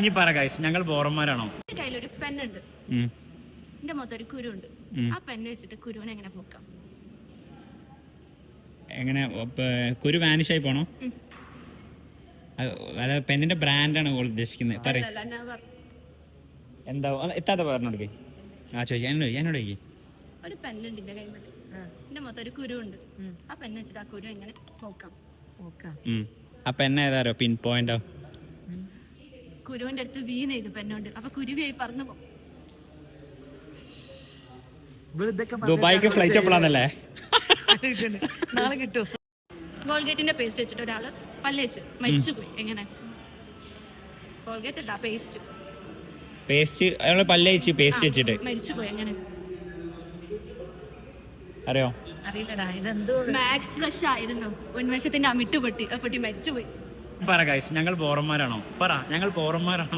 ഇനി പറ ഗൈസ് ഞങ്ങൾ ബോറന്മാരാണോ? എന്റെ കയ്യിലൊരു ഒരു പെണ്ണുണ്ട് എന്റെ മൊത്തം ഒരു കുരുണ്ട്. ആ പെണ്ണ് വെച്ചിട്ട് കുരുവിനെ എങ്ങനെ പോക്കാം? എങ്ങനെ കുരു വാനിഷ് ആയി പോണോ? അതായത് പെന്നിന്റെ ബ്രാൻഡാണ് ഓൾ ഉദ്ദേശിക്കുന്നത്. പറയും. അല്ലല്ല ഞാൻ പറ- എന്താ എത്താത്ത പറഞ്ഞോടുക്കേ. ആ ചോദിച്ചു എന്നോട് ചോദിക്ക്, എന്നോട്. ഒരു പെണ്ണുണ്ട് എന്റെ കയ്യിൽ എന്റെ മൊത്തം ഒരു കുരുണ്ട് ആ പെണ്ണ് വെച്ചിട്ട് ആ കുരു എങ്ങനെ പോക്കാം. ആ പെണ്ണ ഏതാരോ? പിൻ പോയിന്റോ കുരുവിന്റെ അടുത്ത് വീണ് ചെയ്തു പെണ്ണുണ്ട് അപ്പൊ കുരുവിയായി പറന്നു പോകും ദുബായിക്ക് ഫ്ലൈറ്റ് എപ്പോഴാന്നല്ലേ? നാളെ കിട്ടും. കോൾഗേറ്റിന്റെ പേസ്റ്റ് വെച്ചിട്ട് ഒരാൾ പല്ലേച്ച് മരിച്ചുപോയി എങ്ങനെ? കോൾഗേറ്റ് അല്ല പേസ്റ്റ് പേസ്റ്റ് അയാൾ പല്ലയിച്ച് പേസ്റ്റ് വെച്ചിട്ട്. മരിച്ചുപോയി എങ്ങനെ? അറിയോ? അറിയില്ലടാ ഇതെന്തോ മാക്സ് ഫ്രഷ് ആയിരുന്നു. ഉന്മേഷത്തിന്റെ അമിട്ട് പൊട്ടി പൊട്ടി മരിച്ചുപോയി പറ ഗൈസ് ഞങ്ങൾ പോറന്മാരാണോ പറ ഞങ്ങൾ ബോറന്മാരാണോ